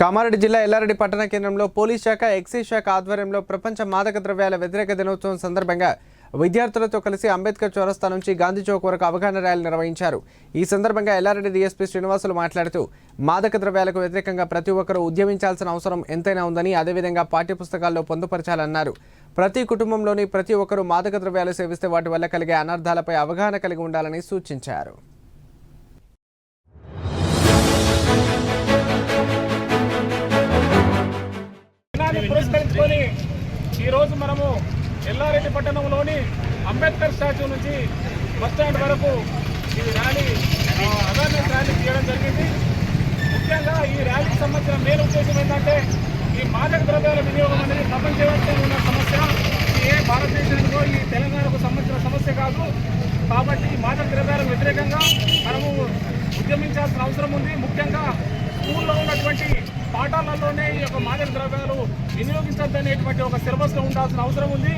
కామారెడ్డి జిల్లా ఎల్లారెడ్డి పట్టణ కేంద్రంలో పోలీస్ శాఖ ఎక్సైజ్ శాఖ ఆధ్వర్యంలో ప్రపంచ మాదక ద్రవ్యాల వ్యతిరేక దినోత్సవం సందర్భంగా విద్యార్థులతో కలిసి అంబేద్కర్ చౌరస్తా నుంచి గాంధీ చౌక్ వరకు అవగాహన ర్యాలీ నిర్వహించారు. ఈ సందర్భంగా ఎల్లారెడ్డి డీఎస్పీ శ్రీనివాసులు మాట్లాడుతూ మాదక ద్రవ్యాలకు వ్యతిరేకంగా ప్రతి ఒక్కరూ ఉద్యమించాల్సిన అవసరం ఎంతైనా ఉందని అదేవిధంగా పాఠ్యపుస్తకాల్లో పొందుపరచాలన్నారు. ప్రతి కుటుంబంలోని ప్రతి ఒక్కరూ మాదక ద్రవ్యాలు సేవిస్తే వాటి వల్ల కలిగే అనర్థాలపై అవగాహన కలిగి ఉండాలని సూచించారు. పురస్కరించుకొని ఈరోజు మనము ఎల్లారెడ్డి పట్టణంలోని అంబేద్కర్ స్టాచ్యూ నుంచి బస్ స్టాండ్ వరకు ఈ ర్యాలీ అవేర్నెస్ ర్యాలీ చేయడం జరిగింది. ముఖ్యంగా ఈ ర్యాలీకి సంబంధించిన మెయిన్ ఉద్దేశం ఏంటంటే ఈ మాదక ద్రవ్యాల వినియోగం అనేది ప్రపంచవ్యాప్తంగా ఉన్న సమస్య. ఏ భారతదేశంలో ఈ తెలంగాణకు సంబంధించిన సమస్య కాదు. కాబట్టి ఈ మాదక ద్రవ్యాలకు వ్యతిరేకంగా మనము ఉద్యమించాల్సిన అవసరం ఉంది. ముఖ్యంగా స్కూల్లో ఉన్నటువంటి పాఠాలలోనే ఈ యొక్క మాదక ద్రవ్యాలు వినియోగించద్దనేటువంటి ఒక సిలబస్లో ఉండాల్సిన అవసరం ఉంది.